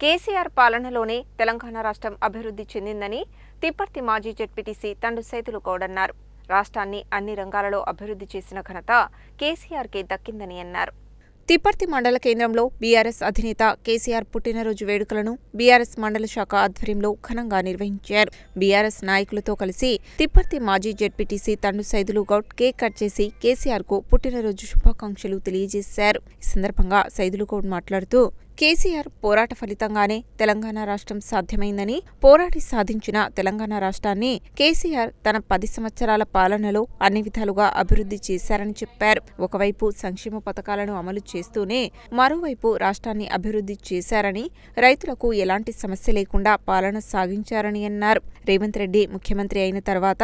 కేసీఆర్ పాలనలోనే తెలంగాణ రాష్ట్రం అభివృద్ధి చెందిందని తిప్పర్తి మాజీ జడ్పీటీసీ తండు సైతులు గౌడన్నారు. రాష్ట్రాన్ని అన్ని రంగాలలో అభివృద్ధి చేసిన ఘనత కేసీఆర్కే దక్కిందని అన్నారు. తిప్పర్తి మండల కేంద్రంలో బీఆర్ఎస్ అధినేత కేసీఆర్ పుట్టినరోజు వేడుకలను బీఆర్ఎస్ మండల శాఖ ఆధ్వర్యంలో ఘనంగా నిర్వహించారు. బీఆర్ఎస్ నాయకులతో కలిసి తిప్పర్తి మాజీ ZPTC Thandu Saidulu Goud cake cut చేసి కేసీఆర్కు పుట్టినరోజు శుభాకాంక్షలు తెలియజేశారు. ఈ సందర్భంగా సైదులు గౌడ్ మాట్లాడుతూ కేసీఆర్ పోరాట ఫలితంగానే తెలంగాణ రాష్ట్రం సాధ్యమైందని పోరాటి సాధించిన తెలంగాణ రాష్ట్రాన్ని కేసీఆర్ తన పది సంవత్సరాల పాలనలో అన్ని విధాలుగా అభివృద్ధి చేశారని చెప్పారు. ఒకవైపు సంక్షేమ పథకాలను అమలు చేస్తూనే మరోవైపు రాష్ట్రాన్ని అభివృద్ధి చేశారని రైతులకు ఎలాంటి సమస్య లేకుండా పాలన సాగించారని అన్నారు. రేవంత్ రెడ్డి ముఖ్యమంత్రి అయిన తర్వాత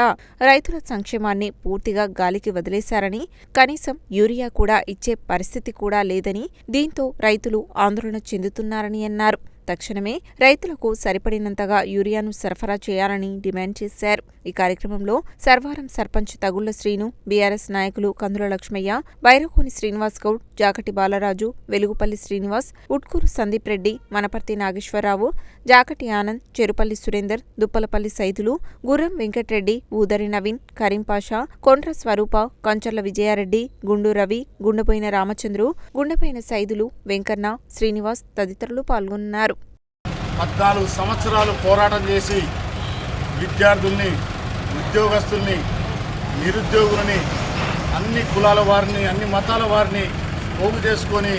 రైతుల సంక్షేమాన్ని పూర్తిగా గాలికి వదిలేశారని కనీసం యూరియా కూడా ఇచ్చే పరిస్థితి కూడా లేదని దీంతో రైతులు ఆందోళన చెందుతున్నారని అన్నారు. తక్షణమే రైతులకు సరిపడినంతగా యూరియాను సరఫరా చేయాలని డిమాండ్ చేశారు. ఈ కార్యక్రమంలో సర్వారం సర్పంచ్ తగుళ్ళ శ్రీను బీఆర్ఎస్ నాయకులు కందుల లక్ష్మయ్య బైరకోని శ్రీనివాస్ గౌడ్ జాకటి బాలరాజు వెలుగుపల్లి శ్రీనివాస్ ఉట్కూరు సందీప్ రెడ్డి మనపర్తి నాగేశ్వరరావు జాకటి ఆనంద్ చెరుపల్లి సురేందర్ దుప్పలపల్లి సైదులు గుర్రం వెంకట్రెడ్డి ఊదరి నవీన్ కరీంపాషా కొండ్ర స్వరూప కంచర్ల విజయారెడ్డి గుండు రవి గుండెపోయిన రామచంద్రు గుండెపోయిన సైదులు వెంకన్న శ్రీనివాస్ తదితరులు పాల్గొన్నారు. పద్నాలుగు సంవత్సరాలు పోరాటం చేసి విద్యార్థుల్ని ఉద్యోగస్తుల్ని నిరుద్యోగులని అన్ని కులాల వారిని అన్ని మతాల వారిని పోగు చేసుకొని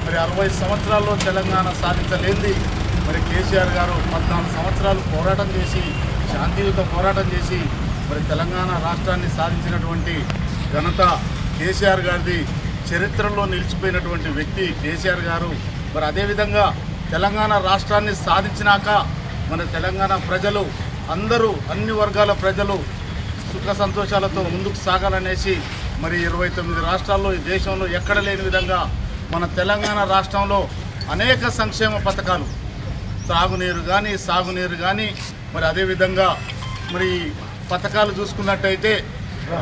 మరి అరవై సంవత్సరాల్లో తెలంగాణ సాధించలేంది మరి కేసీఆర్ గారు పద్నాలుగు సంవత్సరాలు పోరాటం చేసి శాంతియుత పోరాటం చేసి మరి తెలంగాణ రాష్ట్రాన్ని సాధించినటువంటి ఘనత కేసీఆర్ గారిది చరిత్రలో నిలిచిపోయినటువంటి వ్యక్తి కేసీఆర్ గారు. మరి అదేవిధంగా తెలంగాణ రాష్ట్రాన్ని సాధించినాక మన తెలంగాణ ప్రజలు అందరూ అన్ని వర్గాల ప్రజలు సుఖ సంతోషాలతో ముందుకు సాగాలనేసి మరి ఇరవై తొమ్మిది రాష్ట్రాల్లో ఈ దేశంలో ఎక్కడ లేని విధంగా మన తెలంగాణ రాష్ట్రంలో అనేక సంక్షేమ పథకాలు త్రాగునీరు కానీ సాగునీరు కానీ మరి అదేవిధంగా మరి పథకాలు చూసుకున్నట్టయితే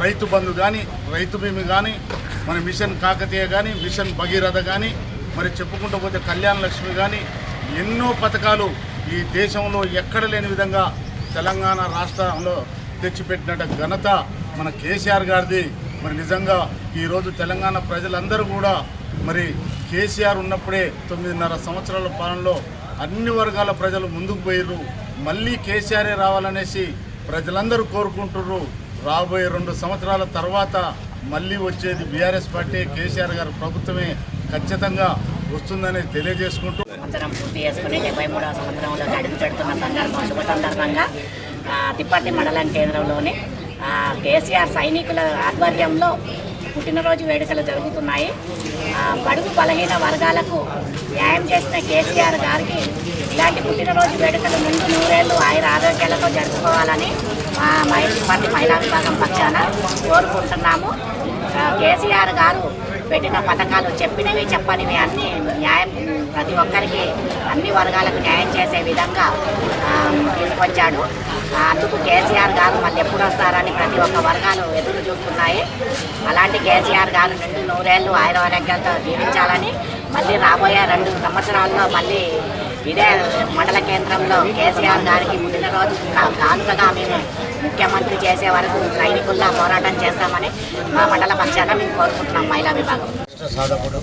రైతు బంధు కానీ రైతు భీమి కానీ మన మిషన్ కాకతీయ కానీ మిషన్ భగీరథ కానీ మరి చెప్పుకుంటూ పోతే కళ్యాణ లక్ష్మి కానీ ఎన్నో పథకాలు ఈ దేశంలో ఎక్కడ లేని విధంగా తెలంగాణ రాష్ట్రంలో తెచ్చిపెట్టిన ఘనత మన కేసీఆర్ గారిది. మరి నిజంగా ఈరోజు తెలంగాణ ప్రజలందరూ కూడా మరి కేసీఆర్ ఉన్నప్పుడే తొమ్మిదిన్నర సంవత్సరాల పాలనలో అన్ని వర్గాల ప్రజలు ముందుకు పోయిర్రు. మళ్ళీ కేసీఆరే రావాలనేసి ప్రజలందరూ కోరుకుంటుర్రు. రాబోయే రెండు సంవత్సరాల తర్వాత మళ్ళీ వచ్చేది బీఆర్ఎస్ పార్టీ కేసీఆర్ గారి ప్రభుత్వమే ఖచ్చితంగా వస్తుందని తెలియజేసుకుంటూ. సంవత్సరం పూర్తి చేసుకుని డెబ్బై మూడవ సంవత్సరంలో అడుగు పెడుతున్న సందర్భం శుభ సందర్భంగా ఆ, మండలం కేంద్రంలోని కేసీఆర్ సైనికుల ఆధ్వర్యంలో పుట్టినరోజు వేడుకలు జరుగుతున్నాయి. బడుగు బలహీన వర్గాలకు న్యాయం చేసిన కేసీఆర్ గారికి ఇలాంటి పుట్టినరోజు వేడుకలు ముందు నూరేళ్ళు ఆయన ఆరోగ్యాలతో జరుపుకోవాలని మా మహిళ తిప్పర్తి మహిళా విభాగం పక్షాన కోరుకుంటున్నాము. కేసీఆర్ గారు పెట్టిన పథకాలు చెప్పినవి చెప్పనివి అన్ని న్యాయం ప్రతి ఒక్కరికి అన్ని వర్గాలకు న్యాయం చేసే విధంగా తీసుకొచ్చాడు. అందుకు కేసీఆర్ గారు మళ్ళీ ఎప్పుడు వస్తారని ప్రతి ఒక్క వర్గాలు ఎదురు చూస్తున్నాయి. అలాంటి కేసీఆర్ గారు నిండు నూరేళ్ళు ఆయుర్వేదాలతో జీవించాలని మళ్ళీ రాబోయే రెండు సంవత్సరాల్లో మళ్ళీ ఇదే మండల కేంద్రంలో కేసీఆర్ గారికి పుట్టినరోజు. రోజు కానుకగా మేము ముఖ్యమంత్రి చేసే వరకు సైనికుల్లా పోరాటం చేస్తామని మా మండల పక్షాన మేము కోరుకుంటున్నాం మహిళా విభాగం. సాధకుడు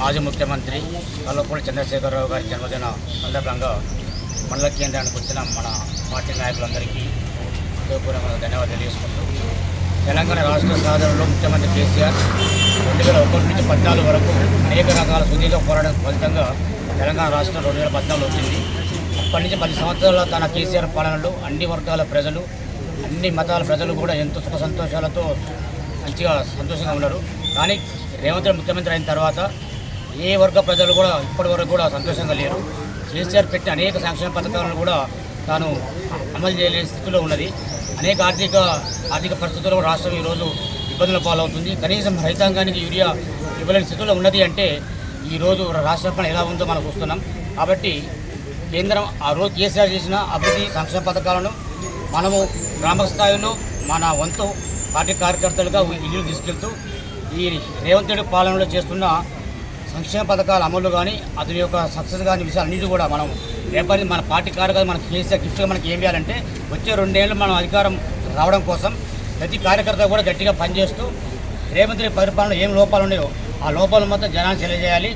మాజీ ముఖ్యమంత్రి కల్లపూడి చంద్రశేఖరరావు గారి జన్మదిన సందర్భంగా మండల కేంద్రానికి వచ్చిన మన పార్టీ నాయకులందరికీ హృదయపూర్వకంగా ధన్యవాదాలు తెలియజేసుకుంటూ తెలంగాణ రాష్ట్ర సాధనలో ముఖ్యమంత్రి కేసీఆర్ రెండు వేల ఒకటి నుంచి పద్నాలుగు వరకు అనేక రకాల సుదీర్ఘ పోరాటం ఫలితంగా తెలంగాణ రాష్ట్రం రెండు వేల పద్నాలుగు వచ్చింది. అప్పటి నుంచి పది సంవత్సరాల తన కేసీఆర్ పాలనలో అన్ని వర్గాల ప్రజలు అన్ని మతాల ప్రజలు కూడా ఎంతో సుఖ సంతోషాలతో మంచిగా సంతోషంగా ఉన్నారు. కానీ రేవంత్ రెడ్డి ముఖ్యమంత్రి అయిన తర్వాత ఏ వర్గ ప్రజలు కూడా ఇప్పటి వరకు కూడా సంతోషంగా లేరు. కేసీఆర్ పెట్టిన అనేక సంక్షేమ పథకాలను కూడా తాను అమలు చేయలేని స్థితిలో ఉన్నది. అనేక ఆర్థిక ఆర్థిక పరిస్థితుల్లో రాష్ట్రం ఈరోజు ఇబ్బందుల పాలవుతుంది. కనీసం రైతాంగానికి యూరియా ఇవ్వలేని స్థితిలో ఉన్నది అంటే ఈరోజు రాష్ట్ర పని ఎలా ఉందో మనం చూస్తున్నాం. కాబట్టి కేంద్రం ఆ రోజు కేసీఆర్ చేసిన అభివృద్ధి సంక్షేమ పథకాలను మనము గ్రామస్థాయిలో మన వంతు పార్టీ కార్యకర్తలుగా ఇల్లు తీసుకెళ్తూ ఈ రేవంత్ రెడ్డి పాలనలో చేస్తున్న సంక్షేమ పథకాల అమలు కానీ అతని యొక్క సక్సెస్ కానీ విషయాలన్నిటి కూడా మనం రేపటి మన పార్టీ కార్యకర్త మనం చేసే గిఫ్ట్గా మనకి ఏం చేయాలంటే వచ్చే రెండేళ్ళు మనం అధికారం రావడం కోసం ప్రతి కార్యకర్త కూడా గట్టిగా పనిచేస్తూ రేవంత్ రెడ్డి పరిపాలన ఏం లోపాలు ఉన్నాయో ఆ లోపాలు మొత్తం జనాన్ని తెలియజేయాలి.